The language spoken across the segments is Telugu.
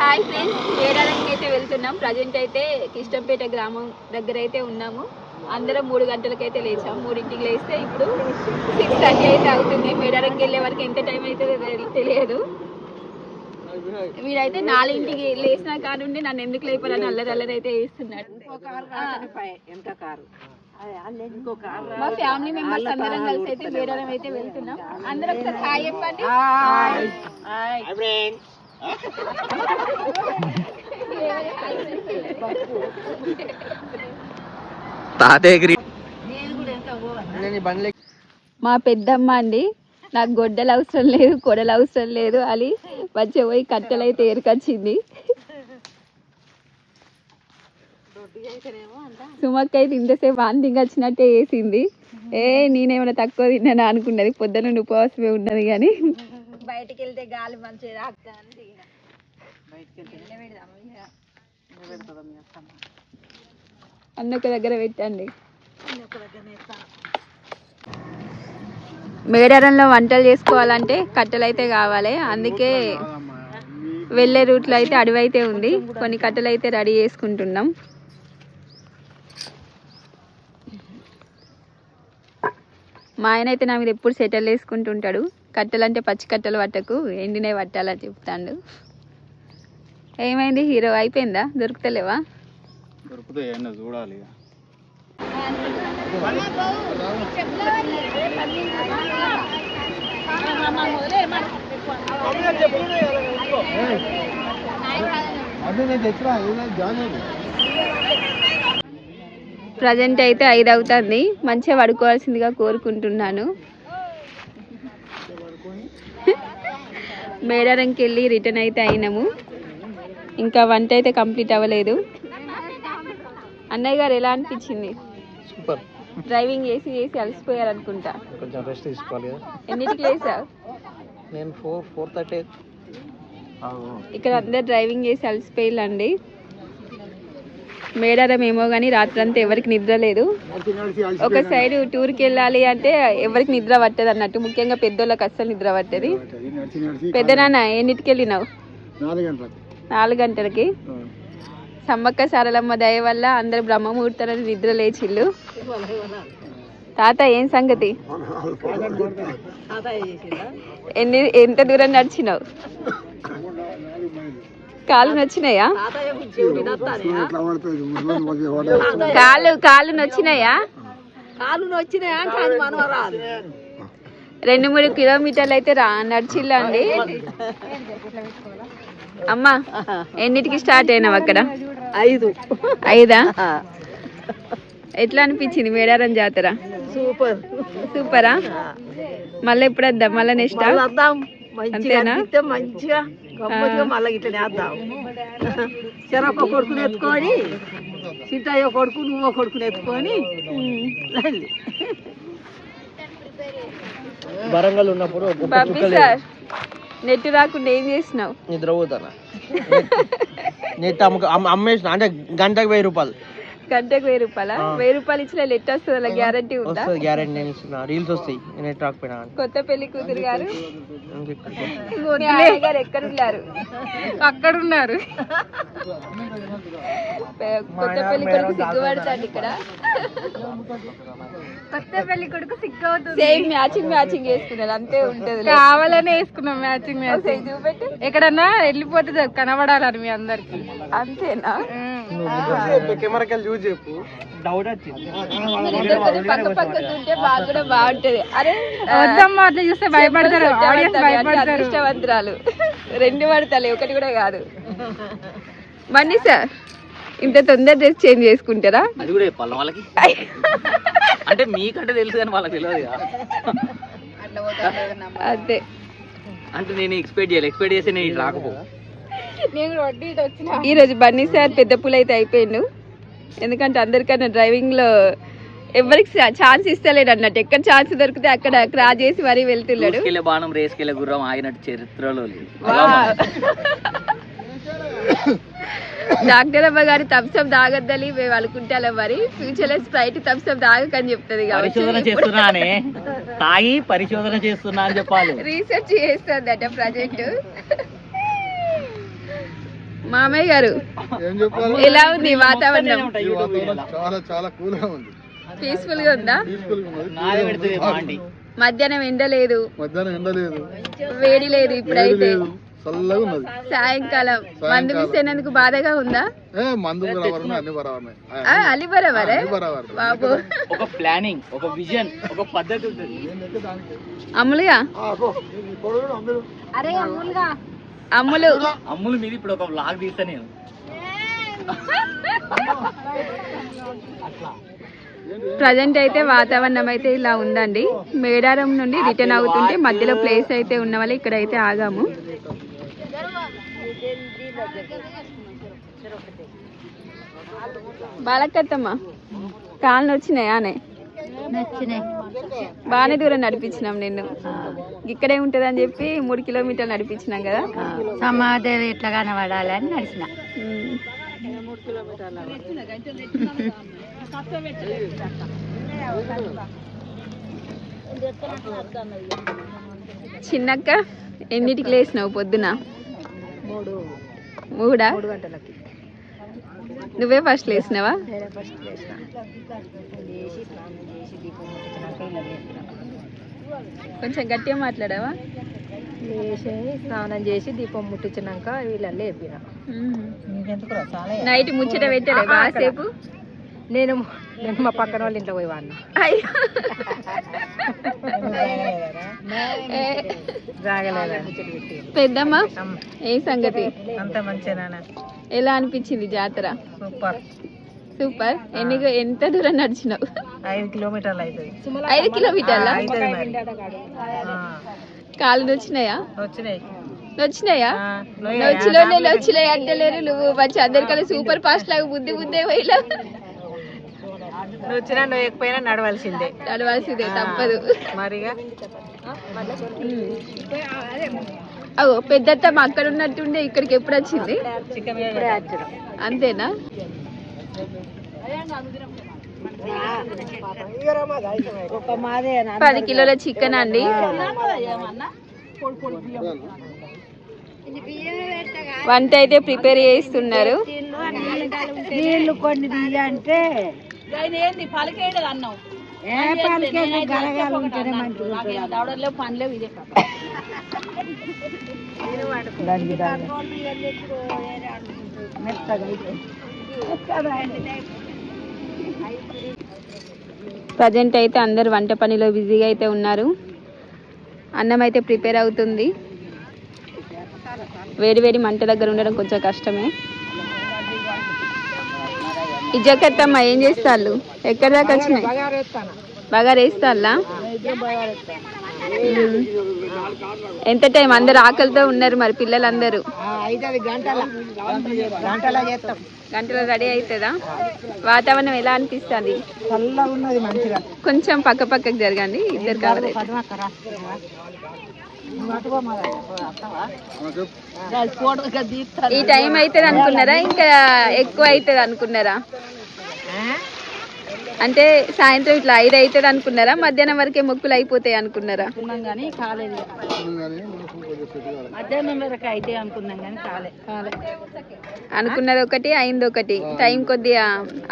హాయ్ ఫ్రెండ్స్ ఏడాదికి అయితే వెళ్తున్నాం. ప్రజెంట్ అయితే కిష్టంపేట గ్రామం దగ్గర అయితే ఉన్నాము. అందరం మూడు గంటలకైతే లేచాం. మూడింటికి లేస్తే ఇప్పుడు సిక్స్ థర్టీ అయితే అవుతుంది. మేడారంకి వెళ్ళే వరకు ఎంత టైం అయితే తెలియదు. వీడైతే నాలుగింటికి లేచిన కానుండి నన్ను ఎందుకు లేపారని అల్లరి అల్లరి అయితే వేస్తున్నాడు ఎంత కారు? అదే ఇంకో కారు మా ఫ్యామిలీ మెంబర్స్ అందరం కలిసి అయితే మేడారం అయితే వెళ్తున్నాం. అందరం ఒకసారి హాయ్ చెప్పండి. మా పెద్దమ్మ అండి నాకు గొడ్డలు అవసరం లేదు కొడలు అవసరం లేదు అని మంచిగా పోయి కట్టెలు అయితే ఏరుకొచ్చింది. సుమక్క అయితే ఇంతసేపు వాంతింగ్ వచ్చినట్టే వేసింది ఏ నేనేమైనా తక్కువ తిన్నాను అనుకున్నది పొద్దున నుండి ఉపవాసమే ఉన్నది కానీ బయటికి వెళ్తే గాలి మంచిగా రాకపోతే అన్న ఒక దగ్గర పెట్టండి మేడారంలో వంటలు చేసుకోవాలంటే కట్టెలు అయితే కావాలి. అందుకే వెళ్ళే రూట్లో అయితే అడవి అయితే ఉంది. కొన్ని కట్టెలు అయితే రెడీ చేసుకుంటున్నాం. మా ఆయన అయితే నా మీద ఎప్పుడు సెటిల్ వేసుకుంటుంటాడు. కట్టెలు అంటే పచ్చి కట్టెలు పట్టకు ఎండినే పట్టాలని చెప్తాడు. ఏమైంది? హీరో అయిపోయిందా? దొరుకుతలేవా? దొరుకుతాయి అన్న చూడాలి ఇక. ప్రజెంట్ అయితే ఐదు అవుతుంది మంచిగా పడుకోవాల్సిందిగా కోరుకుంటున్నాను. మేడారంకి వెళ్ళి రిటర్న్ అయితే అయినాము. ఇంకా వంట అయితే కంప్లీట్ అవ్వలేదు. అన్నయ్య గారు ఎలా అనిపించింది? సూపర్. డ్రైవింగ్ చేసి చేసి అలసిపోయారు అనుకుంటా కొంచెం రెస్ట్ తీసుకోవాలి కదా. ఎన్నిటికి లేసావు నేను ఫోర్ ఫోర్ థర్టీ ఇక్కడ అందరు డ్రైవింగ్ చేసి అలసిపోయిల్లండి. మేడారం ఏమో కానీ రాత్రంతా ఎవరికి నిద్ర లేదు. ఒక సైడ్ టూర్కి వెళ్ళాలి అంటే ఎవరికి నిద్ర పట్టదు అన్నట్టు. ముఖ్యంగా పెద్దోళ్ళకి అస్సలు నిద్ర పట్టది. పెద్ద నాన్న ఎన్నిటికి వెళ్ళినావు? నాలుగు గంటలకి. సమ్మక్క సారలమ్మ దయ వల్ల అందరు బ్రహ్మముహూర్తాలను నిద్ర లేచిల్లు. తాత ఏం సంగతి? ఎన్ని ఎంత దూరం నడిచినావు? కాళ్ళు నచ్చినాయా? కాళ్ళు కాళ్ళు నచ్చినాయా? కాలు నచ్చినాయా రెండు మూడు కిలోమీటర్లు అయితే రా నడిచిల్లండి అమ్మా ఎన్నిటికి స్టార్ట్ అయినావు అక్కడ? ఐదు. ఐదా? ఎట్లా అనిపించింది మేడారం జాతర? సూపర్. సూపరా? మళ్ళీ ఎప్పుడు వద్దాం? మళ్ళీ నెక్స్ట్? అంతేనా? మంచిగా. మళ్ళీ ఇట్లా వేద్దాం. చెరొక కొడుకుని ఎత్తుకొని సీతయ్య కొడుకు నువ్వు కొడుకుని ఎత్తుకొని. వరంగల్ ఉన్నప్పుడు నెట్ రాకుండా ఏం చేసినావు నిద్రపోతానా? నెట్ అమ్మక అమ్మేసిన అంటే గంటకు వెయ్యి రూపాయలు. గంటకు వెయ్యి రూపాయల? వెయ్యి రూపాయలు ఇచ్చిన నెట్ వస్తుంది అలా గ్యారంటీ ఉందా? వస్తుంది గ్యారెంటీ నేను ఇస్తున్నా. రీల్స్ వస్తాయి నెట్ రాకపోయినా. కొత్త పెళ్ళి కూతురు గారు? ఎక్కడ ఉన్నారు అక్కడ ఉన్నారు కొత్త పెళ్ళి కొడుకు సిగ్గుపడతాడు ఇక్కడ. కొత్త పెళ్ళి కొడుకు సిగ్గవుతుంది. సేమ్ మ్యాచింగ్ మ్యాచింగ్ వేసుకున్నారు అంతే ఉంటది కావాలనే వేసుకున్నాం మ్యాచింగ్ చూపెట్టు. ఎక్కడన్నా వెళ్ళిపోతే చాలు, కనబడాలని మీ అందరికి. అంతేనా? చెప్పు. డౌట్ వచ్చింది. పక్క ఉంటే బాగా కూడా బాగుంటది. అరే వద్దమ్మా అట్లా చూస్తే భయపడతారు. ఆడియన్స్ అదృష్టవంతురాలు. రెండు పడతాయి ఒకటి కూడా కాదు. బండి సార్ ఇంత తొందర డ్రెస్ చేంజ్ చేసుకుంటారా? అది కూడా చెప్పాలి వాళ్ళకి. అంటే మీకంటే తెలుసు కానీ వాళ్ళకి తెలియదు అదే. అంటే నేను ఎక్స్పెక్ట్ చేయాలి. ఎక్స్పెక్ట్ చేస్తే నేను రాకపో. నేను వడ్డీ ఇటు వచ్చిన. ఈ రోజు బన్నీ సార్ పెద్ద పూలు అయితే అయిపోయిండు. ఎందుకంటే అందరికన్నా డ్రైవింగ్లో ఎవరికి ఛాన్స్ ఇస్తలేడు అన్నట్టు. ఎక్కడ ఛాన్స్ దొరికితే అక్కడ క్రాస్ చేసి మరీ వెళ్తున్నాడు. బాణం రేసుకెళ్ళే గుర్రం ఆగినట్టు చరిత్రలో. డాక్టర్ అమ్మ గారి థమ్స్అప్ తాగొద్దని మేము అనుకుంటాం మరి. ఫ్యూచర్లో స్ప్రైట్ థమ్స్అప్ తాగకని చెప్తుంది పరిశోధన చేస్తున్నానే. తాగి పరిశోధన చేస్తున్నా అని చెప్పాలి. రీసెర్చ్ చేస్తుందట ప్రజెంట్ మామయ్య గారు ఏం చెప్పాలి? ఎలా ఉంది వాతావరణం? చాలా చాలా కూల్గా ఉంది. పీస్ఫుల్గా ఉందా మధ్యాహ్నం ఎండ లేదు మధ్యాహ్నం ఎండ లేదు వేడి లేదు ఇప్పుడైతే. లేదు. చల్లగా ఉన్నది. సాయంకాలం. మందు మిస్ అయినందుకు బాధగా ఉందా? మందు బరాబర్? అలి బరాబర్. బాబు ఒక ప్లానింగ్ ఒక విజన్ ఒక పద్ధతి ఉంటుంది. అమ్ములుగా? అరే అమ్ములుగా. అమ్ములు. అమ్ముల మీద ఇప్పుడు ఒక వ్లాగ్ తీస్తా నేను. ప్రజెంట్ అయితే వాతావరణం అయితే ఇలా ఉందండి. మేడారం నుండి రిటర్న్ అవుతుంటే మధ్యలో ప్లేస్ అయితే ఉన్న వల్ల ఇక్కడ అయితే ఆగాము. బాలకత్తమ్మ కాళ్ళు వచ్చినాయానే బాగానే దూరం నడిపించినాం నిన్ను. ఇక్కడే ఉంటది అని చెప్పి మూడు కిలోమీటర్లు నడిపించినాం కదా. సమాధి ఎట్లా కనబడాలని నడిచిన. ఉమ్. చిన్నక్క ఎన్నిటికి లేచినావు పొద్దున? మూడు. మూడా? మూడు గంటలకి. నువ్వే ఫస్ట్ లేచినావా? లేచిన. కొంచెం గట్టిగా మాట్లాడావా? లేచి స్నానం చేసి దీపం ముట్టించినాక వీళ్ళ లేపిన. ఇంకెందుకు చాలా నైట్ ముచ్చట పెట్టలే బాసేపు నేను నేను మా పక్కన వాళ్ళ ఇంట్లో పోయి వాడిన అయ్యో. ఏ, పెద్దమ్మ? ఏ సంగతి? అంత మంచిగా ఎలా అనిపించింది జాతర? సూపర్. సూపర్. ఎన్ని ఎంత దూరం నడిచినావు? ఐదు కిలోమీటర్లు అవుతుంది ఐదు కిలోమీటర్ల? కాళ్ళు నొచ్చినాయా? వచ్చినాయి నొచ్చినాయా? నొచ్చిలోనే నొచ్చినాయి. అంటలేరు నువ్వు. మంచి అందరికన్నా సూపర్ ఫాస్ట్ లాగా బుద్ధి బుద్ధే పోయిలా వచ్చినా నువ్వు ఎక్కిపోయినా నడవలసిందే నడవాల్సిందే తప్పదు. మరిగా? అగో పెద్దత్తమ్మ అక్కడ ఉన్నట్టుండే ఇక్కడికి ఎప్పుడు వచ్చింది? అంతేనా? పది కిలోల చికెన్ అండి. వంట అయితే ప్రిపేర్ చేస్తున్నారు నీళ్ళు కొన్ని అంటే ఏ పాలకేడు గలగాలు ఉంటేనే మంచిగా దానికి దాన్ని మెత్తగా అయితే ప్రజెంట్ అయితే అందరు వంట పనిలో బిజీగా అయితే ఉన్నారు. అన్నం అయితే ప్రిపేర్ అవుతుంది. వేడి వేడి మంట దగ్గర ఉండడం కొంచెం కష్టమే. ఇజ్జకత్తమ్మ ఏం చేస్తాళ్ళు? ఎక్కడి దాకా వచ్చినాయి? బాగా రేస్తాళ్ళా. ఎంత టైం? అందరు ఆకలితో ఉన్నారు మరి పిల్లలందరూ. గంటల. రెడీ అవుతుందా? వాతావరణం ఎలా అనిపిస్తుంది? కొంచెం పక్క పక్కకు జరగండి ఇద్దరు కావాలి. ఈ టైం అవుతుంది అనుకున్నారా? ఇంకా ఎక్కువ అవుతుంది అనుకున్నారా? అంటే సాయంత్రం ఇట్లా ఐదు అవుతుంది అనుకున్నారా? మధ్యాహ్నం వరకే మొక్కులు అయిపోతాయి అనుకున్నారా? అనుకున్నాం కానీ కాలేదు. కానీ మనకు కొంచెం సెట్ కావాలి. మధ్యాహ్నం వరకు అయితే అనుకున్నాం కానీ కాలే. కాలే. అనుకున్నది ఒకటి అయింది ఒకటి. టైం కొద్దిగా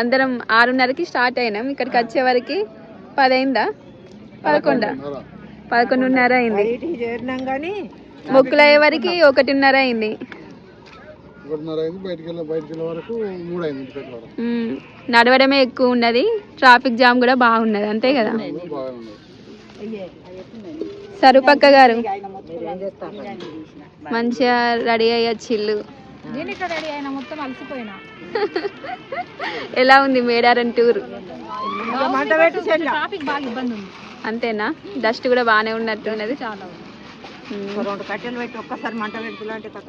అందరం ఆరున్నరకి స్టార్ట్ అయినాం. ఇక్కడికి వచ్చే వరకు పది అయిందా? పదకొండ? పదకొండున్నర అయింది. మొక్కులు అయ్యే వరకు ఒకటిన్నర అయింది. ఒకటిన్నర అయింది బయటికి వెళ్ళే బయటికి వెళ్ళే వరకు. మూడు అయింది ఇంటికి వరకు. నడవడమే ఎక్కువ ఉన్నది ట్రాఫిక్ జామ్ కూడా బాగున్నది అంతే కదా? సరుపక్క గారు మంచిగా రెడీ మొత్తం అలసిపోయినా. ఎలా ఉంది మేడారం టూర్? మంట పెట్టి చెల్ల ట్రాఫిక్ బాగా ఇబ్బంది ఉంది. అంతేనా? డస్ట్ కూడా బాగానే ఉన్నట్టున్నది. చాలా. రెండు కట్టెలు పెట్టి ఒక్కసారి మంట పెడుతున్నా అంటే కథ.